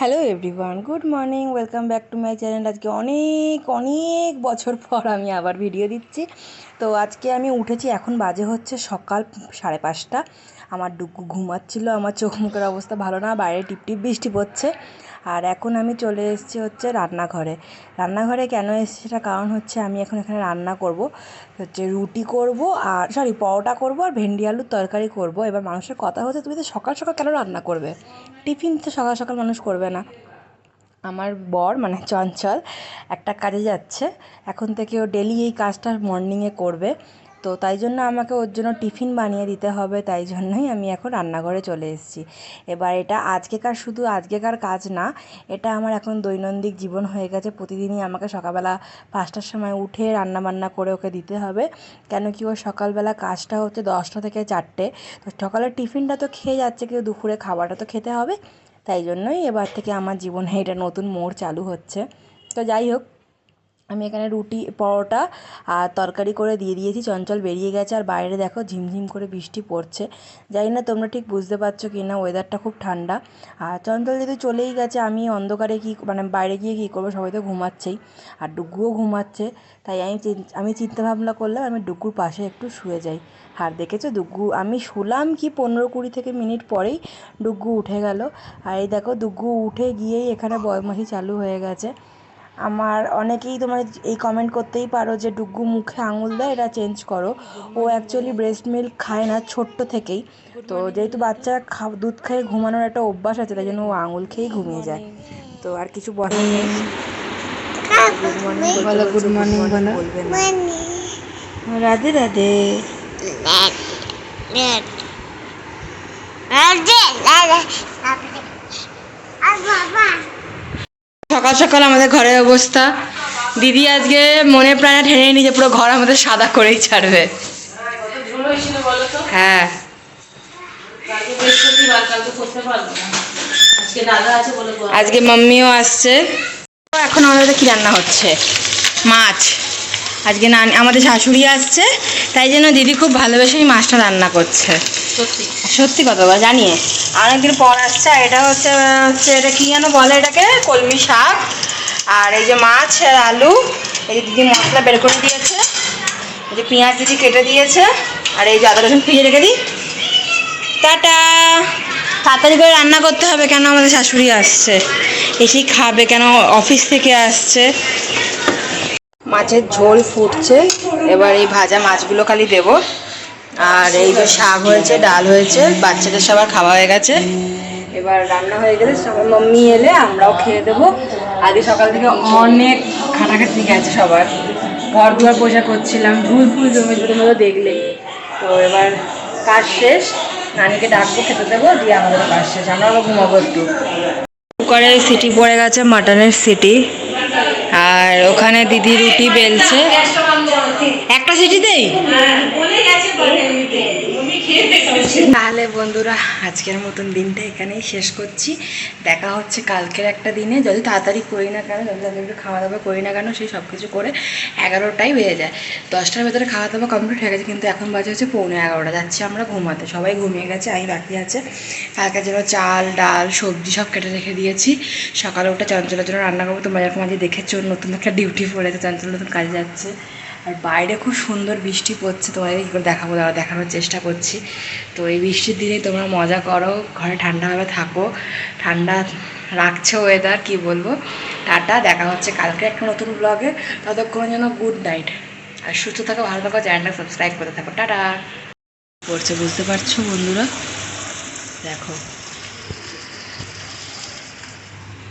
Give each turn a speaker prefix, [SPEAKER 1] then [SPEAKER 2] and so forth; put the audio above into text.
[SPEAKER 1] Hello everyone good morning welcome back to my channel আজকে অনেক অনেক বছর পর আমি আবার ভিডিও দিচ্ছি। তো আজকে আমি উঠেছি, এখন বাজে হচ্ছে সকাল সাড়ে পাঁচটা। আমার ডুকু ঘুমাচ্ছিল, আমার চোখ মুখের অবস্থা ভালো না, বাইরে টিপটিপ বৃষ্টি পড়ছে। আর এখন আমি চলে এসেছি হচ্ছে রান্নাঘরে। রান্নাঘরে কেন এসেছি সেটা কারণ হচ্ছে আমি এখন এখানে রান্না করব, হচ্ছে রুটি করব আর সরি পরোটা করব আর ভেন্ডি আলুর তরকারি করব। এবার মানুষের কথা হচ্ছে, তুমি তো সকাল সকাল কেন রান্না করবে? টিফিন তো সকাল সকাল মানুষ করবে না। আমার বর মানে চঞ্চল, একটা কাজে যাচ্ছে। এখন থেকে ও ডেলি এই কাজটা মর্নিংয়ে করবে। তো তাই জন্য আমাকে ওর জন্য টিফিন বানিয়ে দিতে হবে, তাই জন্যই আমি এখন রান্নাঘরে চলে এসেছি। এবার এটা আজকেকার শুধু আজকেকার কাজ না, এটা আমার এখন দৈনন্দিন জীবন হয়ে গেছে। প্রতিদিনই আমাকে সকালবেলা পাঁচটার সময় উঠে রান্না বান্না করে ওকে দিতে হবে। কেন কি ওর সকালবেলা কাজটা হচ্ছে দশটা থেকে চারটে। তো সকালের টিফিনটা তো খেয়ে যাচ্ছে কেউ দুপুরে খাবারটা তো খেতে হবে। তাই জন্যই এবার থেকে আমার জীবনে এটা নতুন মোড় চালু হচ্ছে। তো যাই হোক আমি এখানে রুটি, পরোটা আর তরকারি করে দিয়ে দিয়েছি। চঞ্চল বেরিয়ে গেছে আর বাইরে দেখো ঝিমঝিম করে বৃষ্টি পড়ছে। জানি না তোমরা ঠিক বুঝতে পারছ কি না ওয়েদারটা খুব ঠান্ডা। আর চঞ্চল যদি চলেই গেছে, আমি অন্ধকারে কী মানে বাইরে গিয়ে কী করব সবাই তো ঘুমাচ্ছেই। আর ডুগুও ঘুমাচ্ছে, তাই আমি আমি চিন্তা ভাবনা করলাম আমি ডুগুর পাশে একটু শুয়ে যাই। আর দেখেছ ডুগু আমি শুলাম কি পনেরো কুড়ি থেকে মিনিট পরেই ডুগু উঠে গেল। আর এই দেখো ডুগু উঠে গিয়েই এখানে বদমাশি চালু হয়ে গেছে। আমার অনেকেই তোমার এই কমেন্ট করতেই পারো যে ডুগু মুখে আঙুল দেয় এটা চেঞ্জ করো। ও অ্যাকচুয়ালি ব্রেস্ট মিল্ক খায় না ছোট্ট থেকেই। তো যেহেতু বাচ্চা দুধ খেয়ে ঘুমানোর একটা অভ্যাস আছে তাই জন্য ও আঙুল খেয়েই ঘুমিয়ে যায়। তো আর কিছু বলার নেই। গুড মর্নিং
[SPEAKER 2] বলো গুড মর্নিং বলো।
[SPEAKER 1] বলবে না রাধে রাধে।
[SPEAKER 2] সকাল সকাল আমাদের ঘরের অবস্থা। দিদি আজকে মনে প্রাণে ঠেনে নিজে পুরো ঘর আমাদের সাদা করেই ছাড়বে। হ্যাঁ। আজকে মাম্মিও আসছে। এখন আমাদের কি রান্না হচ্ছে? মাছ। আজকে নানি আমাদের শাশুড়ি আসছে তাই জন্য দিদি খুব ভালোবেসেই মাছটা রান্না করছে। সত্যি। সত্যি কথা বল জানিয়ে। অনেকদিন পর আসছে আর এটা হচ্ছে হচ্ছে এটা কী যেন বলে এটাকে? কলমি শাক। আর এই যে মাছ আর আলু এই যে দিদি মশলা বের করে দিয়েছে। এই যে পেঁয়াজ দিদি কেটে দিয়েছে আর এই যে আদা রসুন ফিরিয়ে রেখে দিই। টাটা! তাড়াতাড়ি করে রান্না করতে হবে কেন আমাদের শাশুড়ি আসছে। এসেই খাবে কেন অফিস থেকে আসছে। মাছের ঝোল ফুটছে। এবার এই ভাজা মাছগুলো খালি দেবো। আর এই যে শাক হয়েছে, ডাল হয়েছে, বাচ্চাদের সবার খাওয়া হয়ে গেছে। এবার রান্না হয়ে গেলে সবাই মম্মি এলে আমরাও খেয়ে দেবো। আগে সকাল থেকে অনেক খাটাখাটি গেছে সবার। ঘর দুয়ার পোষা করছিলাম ঝুল ফুল জমে জমে দেখলে। তো এবার কাজ শেষ, নানিকে ডাকবো, খেতে দেবো, দিয়ে আমাদের কাজ শেষ। আমরা ঘুমাবো একটু। কুকারে সিটি পড়ে গেছে, মাটনের সিটি। আর ওখানে দিদি রুটি বেলছে। একটা সিটিতেই? তাহলে বন্ধুরা, আজকের মতন দিনটা এখানেই শেষ করছি। দেখা হচ্ছে কালকের একটা দিনে। যদি তাড়াতাড়ি করি না কেন যদি তাদের একটু খাওয়া দাওয়া করি না কেন, সেই সব কিছু করে এগারোটাই বেজে যায়। দশটার ভেতরে খাওয়া দাওয়া কমপ্লিট হয়ে গেছে, কিন্তু এখন বাজে হচ্ছে পৌনে এগারোটা। যাচ্ছি আমরা ঘুমাতে। সবাই ঘুমিয়ে গেছে, আমি বাকি আছে। কালকে যেন চাল, ডাল, সবজি সব কেটে রেখে দিয়েছি। সকালে উঠে চঞ্চলের জন্য রান্না করব। তোমরা যখন মাঝে দেখেছ, নতুন একটা ডিউটি পড়েছে, চঞ্চল নতুন কাজে যাচ্ছে। আর বাইরে খুব সুন্দর বৃষ্টি পড়ছে তোমাদের কী করে দেখাবো? দাও দেখানোর চেষ্টা করছি। তো এই বৃষ্টির দিনেই তোমরা মজা করো, ঘরে ঠান্ডাভাবে থাকো। ঠান্ডা রাখছে ওয়েদার কি বলব? টাটা, দেখা হচ্ছে কালকে একটা নতুন ব্লগে ততক্ষণের জন্য গুড নাইট আর সুস্থ থাকো, ভালো থাকো চ্যানেলটা সাবস্ক্রাইব করে থাকো। টাটা। পড়ছে, বুঝতে পারছ বন্ধুরা? দেখো।